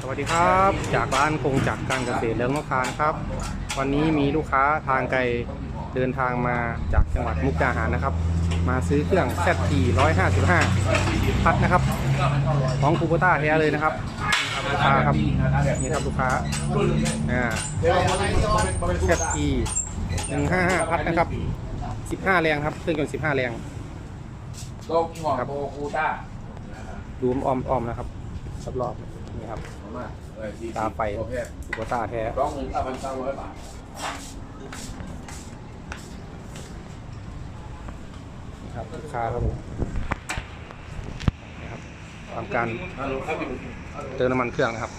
สวัสดีครับ จากร้านคงจักรการเกษตรเลิงนกทานครับ วันนี้มีลูกค้าทางไกลเดินทางมาจากจังหวัดมุกดาหารนะครับ มาซื้อเครื่อง ZT 155 พัดนะครับ ของคูโบต้าแท้เลยนะครับลูกค้าครับนี่ครับลูกค้าอ่า ZT 155 พัดนะครับ 15 แรงครับเครื่องยนต์15 แรงโลกหมอโบคูต้าดูอ้อมอ้อมๆนะครับรอบๆ นี่ครับมาเออดีตาไฟโอเคคูโบต้าแท้ร้องหนึ่งพันสามร้อยบาทนะครับลูกค้าครับผมนะครับทำการฮัลโหลครับเติมน้ำมันเครื่องนะครับ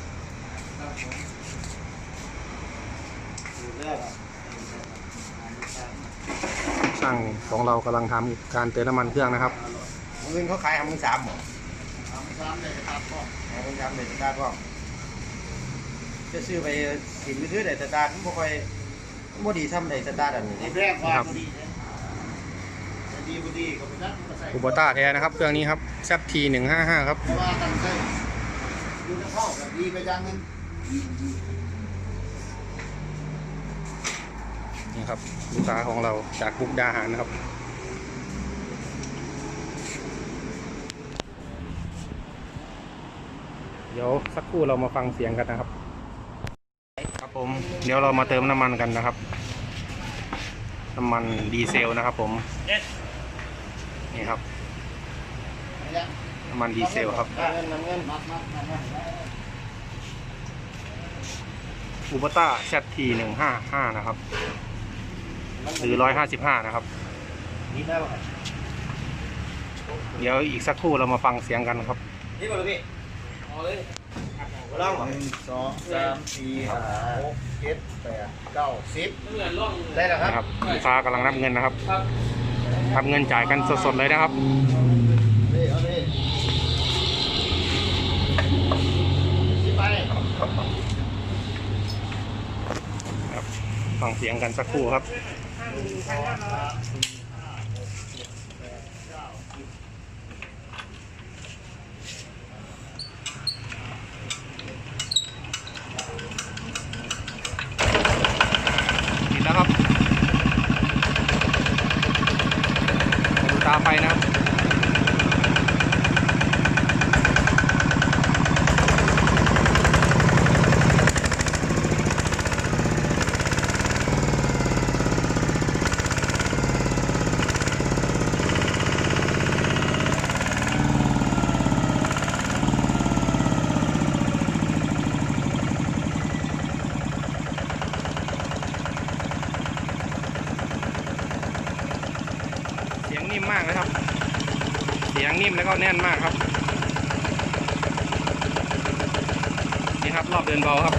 ช่างของเรากำลังทำการเติมน้ำมันเครื่องนะครับเงินเขาขายหามึงสามหมอหามึง สามเลยตาพ่อหามึงสามเลยตาพ่อจะซื้อไปสินไปซื้อได้สตาร์ทมันบ่ค่อยมันบ่ดีทำได้สตาร์ทอันนี้แรกว่าครับพอดีดีพอดีก็ไปนัดมาใส่คูโบต้าแท้นะครับ เครื่องนี้ครับ ZT 155ครับ เพราะว่ากันใส่ดูน้ำเข้าแบบดีไปอย่างหนึงนี่ครับลูกค้าของเราจากบุกดาหารนะครับ ดี๋ยวสักครู่เรามาฟังเสียงกันนะครับ ครับผมเดี๋ยวเรามาเติมน้ำมันกันนะครับ น้ำมันดีเซลนะครับ ผมนี่ครับน้ำมันดีเซลครับเงินน้ำเงินมัดมัดมัดมัดอูเบต้า ZT หนึ่งห้าห้านะครับ หรือร้อยห้าสิบห้านะครับ เดี๋ยวอีกสักครู่เรามาฟังเสียงกันครับนี่ป่ะพี่เอาเลย ลองหนึ่งสองสามสี่ห้าหกเจ็ดแปดเก้าสิบได้แล้วคนะครับลูกค้ากำลังนับเงินนะครับนับเงินจ่ายกันสดๆเลยนะครับ นี่เอานี่สิไปครับฟังเสียงกันสักครู่ครับแล้วครับดู ตามไปนะครับ เสียงนิ่มมากเลยครับ เสียงนิ่มแล้วก็แน่นมากครับ นี่ครับรอบเดินเบาครับ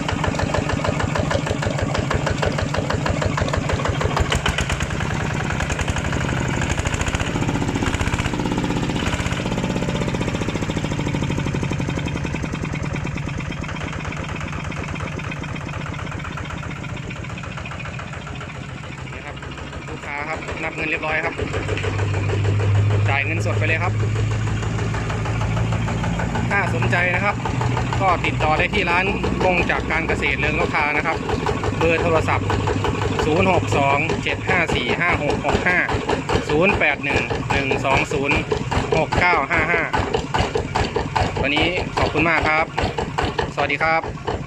นี่ครับลูกค้าครับนับเงินเรียบร้อยครับ จ่ายเงินสดไปเลยครับ ถ้าสนใจนะครับ ก็ติดต่อได้ที่ร้านกงจากการเกษตรเรืองลูกค้านะครับ เบอร์โทรศัพท์ 062 754 5665 081 120 6955 วันนี้ขอบคุณมากครับ สวัสดีครับ